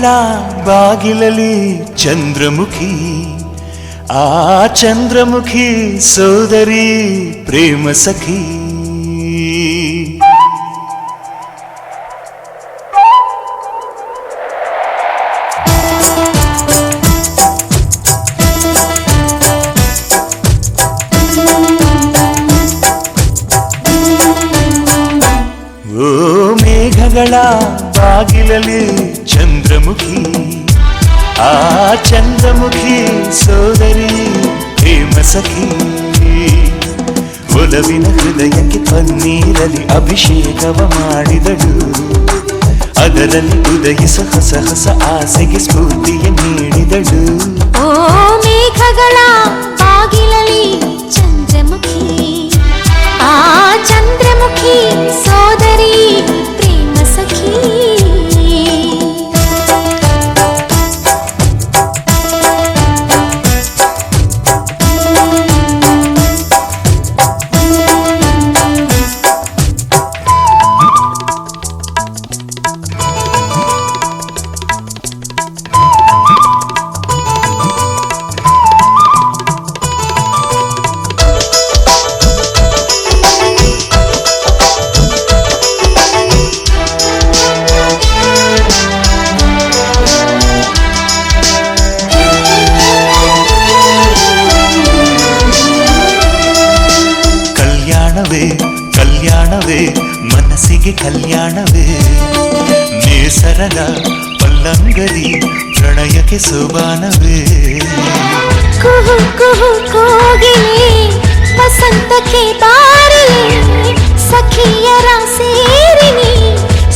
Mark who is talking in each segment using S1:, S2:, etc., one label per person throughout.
S1: ಮೇಘಗಳ ಬಾಗಿಲಲಿ ಚಂದ್ರಮುಖಿ ಆ ಚಂದ್ರಮುಖಿ ಸೋದರಿ ಪ್ರೇಮ ಸಖಿ ಚಂದ್ರಮುಖಿ ಸೋದರಿ, ಪ್ರೇಮ ಸಖಿ. ಒಲವಿನ ಹೃದಯಕ್ಕೆ ಪನ್ನೀರಲಿ ಅಭಿಷೇಕವ ಮಾಡಿದಳು. ಅದರಲ್ಲಿ ಉದಯಿಸ ಹೊಸ ಹೊಸ ಆಸೆಗೆ ಸ್ಫೂರ್ತಿಯ ನೀಡಿದಳು.
S2: ಓ ಮೇಘಗಳ ಚಂದ್ರಮುಖಿ, ಆ ಚಂದ್ರಮುಖಿ ಸೋದರಿ.
S1: ಪ್ರಣಯಕ್ಕೆ ಸೋಬಾನವೇ?
S2: ಕುಹು ಕುಹು ಕೋಗಿಲೆ ವಸಂತಕ್ಕೆ ಬಾರಿ ಸಖಿಯರ ಸೇರಿನಿ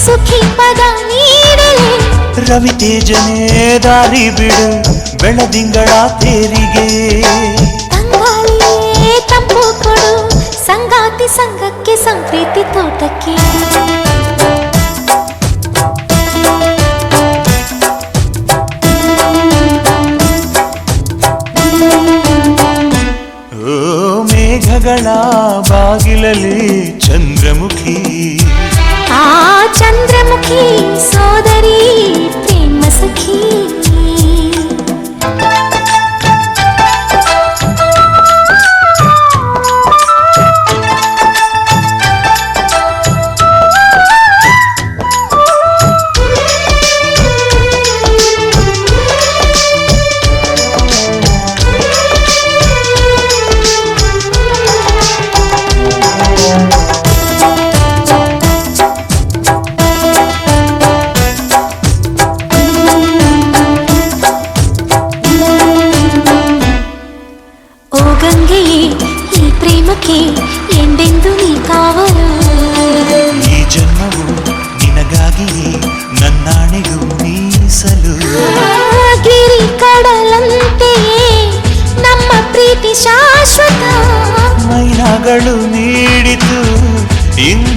S2: ಸುಖಿ ಪದ ನೀಡಲಿ.
S1: ರವಿ ತೇಜನೇ ದಾರಿ ಬಿಡು ಬೆಳದಿಂಗಳ ತೇರಿಗೆ.
S2: ತಂಗಾಳಿಯೇ ತಂಪು ಕೊಡು ಸಂಗಾತಿ ಸಂಘಕ್ಕೆ ಸಂಪ್ರೀತಿ ತೋಟಕ್ಕೆ.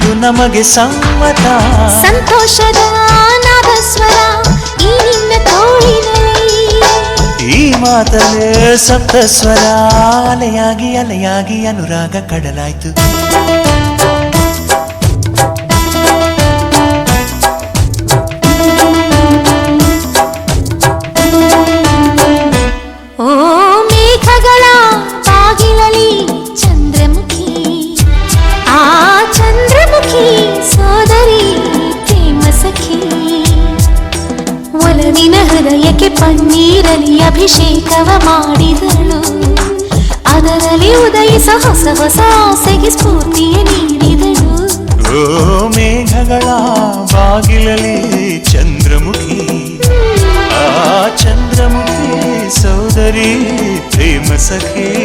S1: ಇಂದು ನಮಗೆ ಸಮ್ಮತ
S2: ಸಂತೋಷದ ನಾದ ಸ್ವರ ಈ ನಿನ್ನ ತೋಳಿನಲ್ಲಿ.
S1: ಈ ಮಾತಲೇ ಸಪ್ತ ಸ್ವರ ಅಲೆಯಾಗಿ ಅಲೆಯಾಗಿ ಅನುರಾಗ ಕಡಲಾಯ್ತು.
S2: ಅಭಿಷೇಕವ ಮಾಡಿದಳು. ಅದರಲ್ಲಿ ಉದಯಿಸ ಹೊಸ ಹೊಸ ಆಸೆಗೆ ಸ್ಫೂರ್ತಿಯ ನೀಡಿದಳು.
S1: ಓ ಮೇಘಗಳ ಬಾಗಿಲಲ್ಲಿ ಚಂದ್ರಮುಖಿ, ಆ ಚಂದ್ರಮುಖಿ ಸೋದರಿ ಪ್ರೇಮ ಸಖಿ.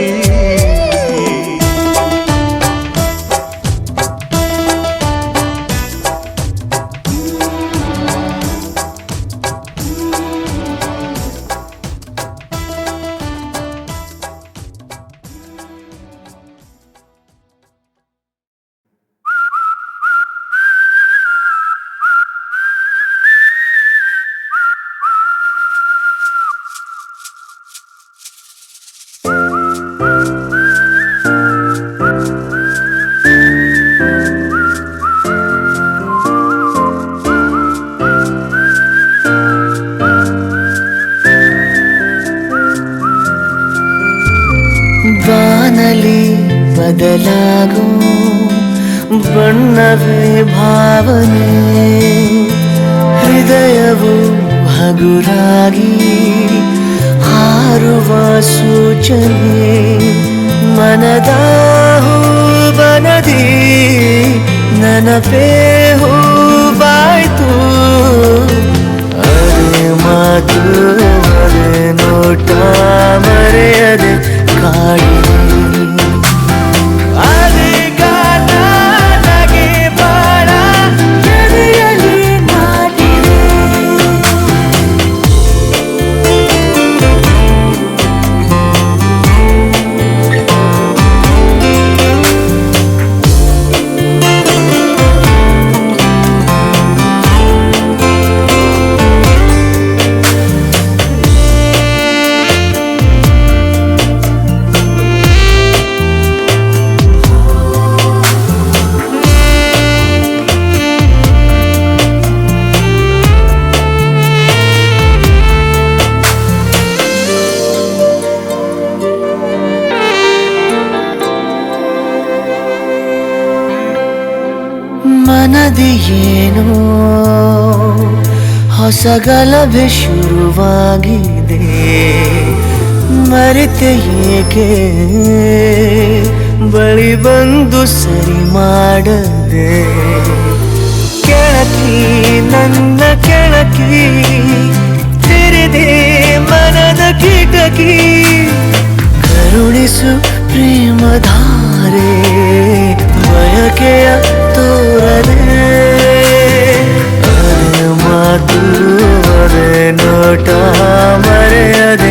S3: ಬದಲಾಗೋ ಬಣ್ಣವೇ ಭಾವನೆ. ಹೃದಯವು ಹಗುರಾಗಿ ಹಾರುವ ಸೂಚನೆ. ಮನದ ಬನದಿ ನನಪೇ ಹೂವಾಯ್ತು ಅರೆ ಏನೋ ಹೊಸ ಗಲಭೆ ಶುರುವಾಗಿದೆ. ಮರೆತೆ ಏಕೆ? ಬಳಿ ಬಂದು ಸರಿ ಮಾಡದೆ. ಕೆಳಕಿ, ನನ್ನ ಕೆಳಕಿ, ತೆರೆದೆ ಮನದ ಕಿಟಕಿ. ಕರುಣಿಸು ಪ್ರೇಮಧಾರೆ, ಬಯಕೆಯ ನೋಟ ಮರೆಯದೆ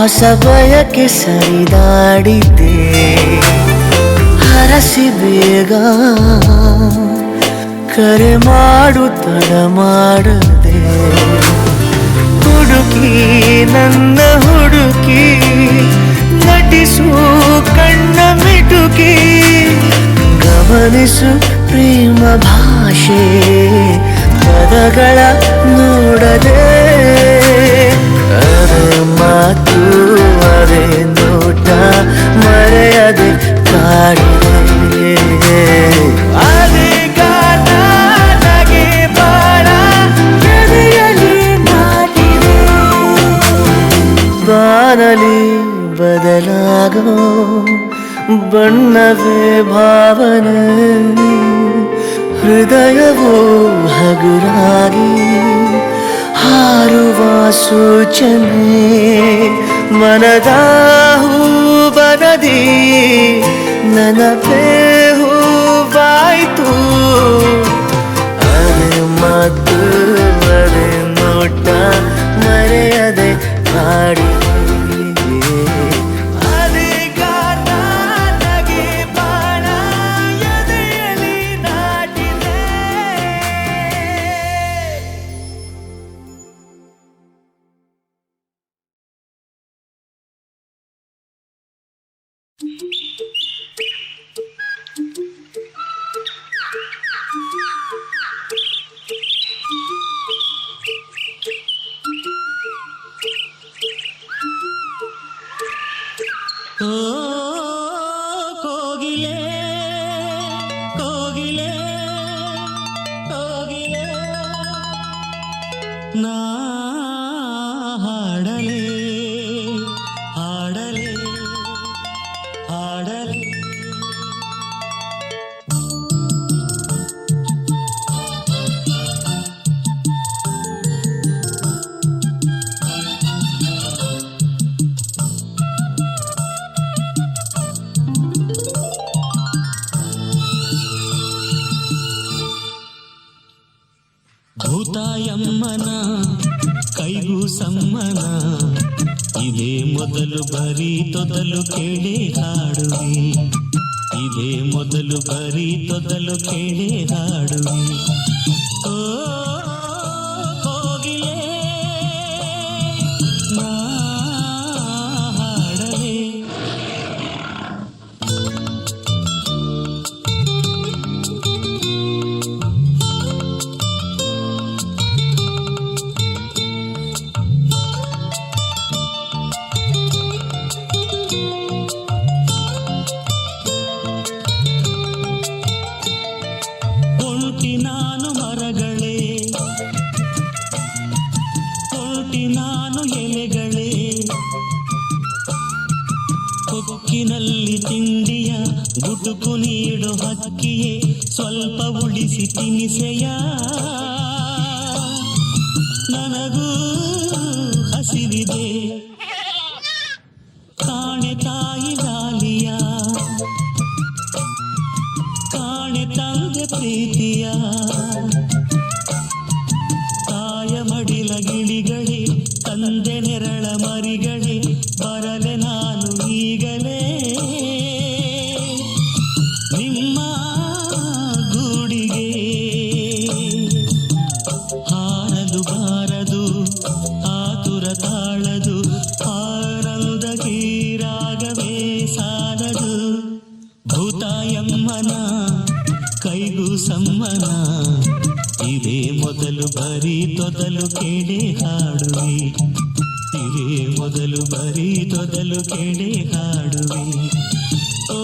S3: ಹೊಸ ಬಯಕೆ ಸರಿದಾಡಿದೆ ಹರಸಿ ಬೇಗ ಕರೆ ಮಾಡು, ತಡ ಮಾಡದೆ. ಹುಡುಕಿ, ನನ್ನ ಹುಡುಕಿ, ನಟಿಸು, ಕಣ್ಣ ಮಿಟುಕಿ. ಗಮನಿಸು ಪ್ರೇಮ ಭಾಷೆ, ಪದಗಳ ನೋಡದೆ. Do aku adin ಸೂಚನೆ ಮನದ ಹೂಬನದಿ ನನಪೇ ಹೂವಾಯ್ತು ಅರೆ ಮತ್ತು ಅರೆ ನೋಟ
S4: ಓ ತೊದಲು ಕೇಳಿ ಹಾಡುವೆ ಇದೇ ಮೊದಲು ಬರೀ ತೊದಲು ಕೇಳಿ ಹಾಡುವೆ ಓ ನನಗೂ ಮೊದಲು ಬರೀ ತೊದಲು ಕೆಡೆ ಹಾಡುವೆ ಓ